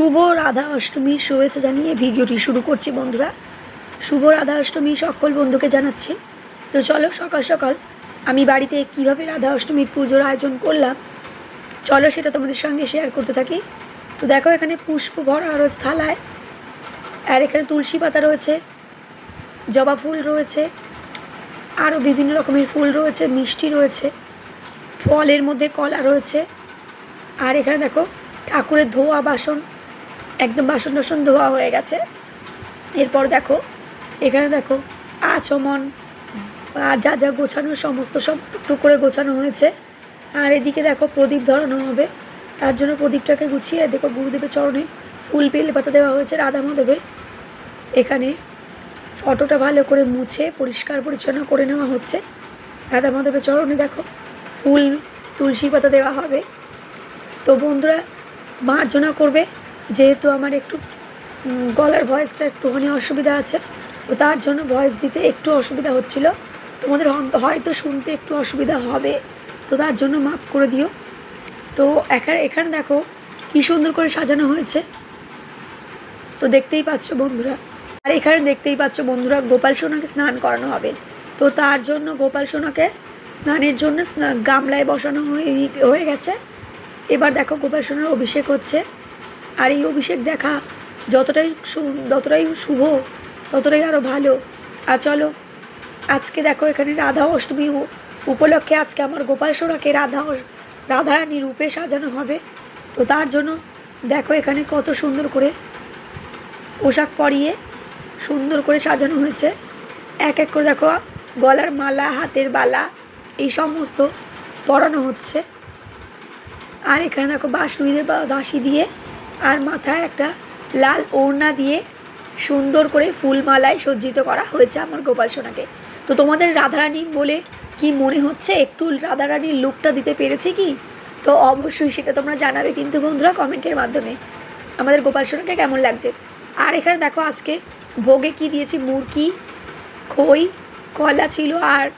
শুভ রাধা অষ্টমীর শুভেচ্ছা জানিয়ে ভিডিওটি শুরু করছি, বন্ধুরা। শুভ রাধা অষ্টমী সকল বন্ধুকে জানাচ্ছি। তো চলো সকাল সকাল, আমি বাড়িতে কীভাবে রাধা অষ্টমীর পুজোর আয়োজন করলাম, চলো সেটা তোমাদের সঙ্গে শেয়ার করতে থাকি। তো দেখো এখানে পুষ্প ভরা রয়েছে থালায়, আর এখানে তুলসী পাতা রয়েছে, জবা ফুল রয়েছে আরও বিভিন্ন রকমের ফুল রয়েছে, মিষ্টি রয়েছে, ফলের মধ্যে কলা রয়েছে, আর এখানে দেখো ঠাকুরের ধোয়া বাসন একদম বাসন টাসন ধোয়া হয়ে গেছে। এরপর দেখো, এখানে দেখো আচমন, আর যা যা গোছানো, সমস্ত সব টুকটুক করে গোছানো হয়েছে। আর এদিকে দেখো প্রদীপ ধরানো হবে। তার জন্য প্রদীপটাকে গুছিয়ে দেখো গুরুদেবের চরণে ফুল বেলে পাতা দেওয়া হয়েছে, রাধা মাধবে এখানে ফটোটা ভালো করে মুছে, পরিষ্কার পরিচ্ছন্ন করে নেওয়া হচ্ছে। রাধা মাধবের চরণে দেখো ফুল, তুলসী পাতা দেওয়া হবে। তো বন্ধুরা, মার্জনা করবে। যেহেতু আমার একটু গলার ভয়েসটা একটুখানি অসুবিধা আছে, তো তার জন্য ভয়েস দিতে একটু অসুবিধা হচ্ছিল। তোমাদের হয়তো শুনতে একটু অসুবিধা হবে, তো তার জন্য মাফ করে দিও। তো এখানে এখানে দেখো কী সুন্দর করে সাজানো হয়েছে। তো দেখতেই পাচ্ছ বন্ধুরা, আর এখানে দেখতেই পাচ্ছ বন্ধুরা গোপাল সোনাকে স্নান করানো হবে। তো তার জন্য গোপাল সোনাকে স্নানের জন্য গামলায় বসানো হয়ে হয়ে গেছে। এবার দেখো গোপাল সোনার অভিষেক হচ্ছে। আর এই অভিষেক দেখা যতটাই যতটাই শুভ, ততটাই আরও ভালো। আর চলো, আজকে দেখো এখানে রাধা অষ্টমী উপলক্ষে আজকে আমার গোপাল সোনাকে রাধা রাধারানী রূপে সাজানো হবে। তো তার জন্য দেখো এখানে কত সুন্দর করে পোশাক পরিয়ে সুন্দর করে সাজানো হয়েছে। এক এক করে দেখো, গলার মালা, হাতের বালা, এই সমস্ত পরানো হচ্ছে। আর এখানে দেখো বাঁশুড়িদের বা, বাঁশি দিয়ে আর মাথায় একটা লাল ওড়না দিয়ে সুন্দর করে ফুলমালায় সজ্জিত করা হয়েছে আমার গোপাল সোনাকে। তো তোমাদের রাধারানী বলে কি মনে হচ্ছে? একটু রাধারানীর লুকটা দিতে পেরেছি কি? তো অবশ্যই সেটা তোমরা জানাবে কিন্তু বন্ধুরা কমেন্টের মাধ্যমে। আমাদের গোপাল সোনাকে কেমন লাগছে? আর এখানে দেখো আজকে ভোগে কি দিয়েছি? মুরকি, খই, কলা ছিল আর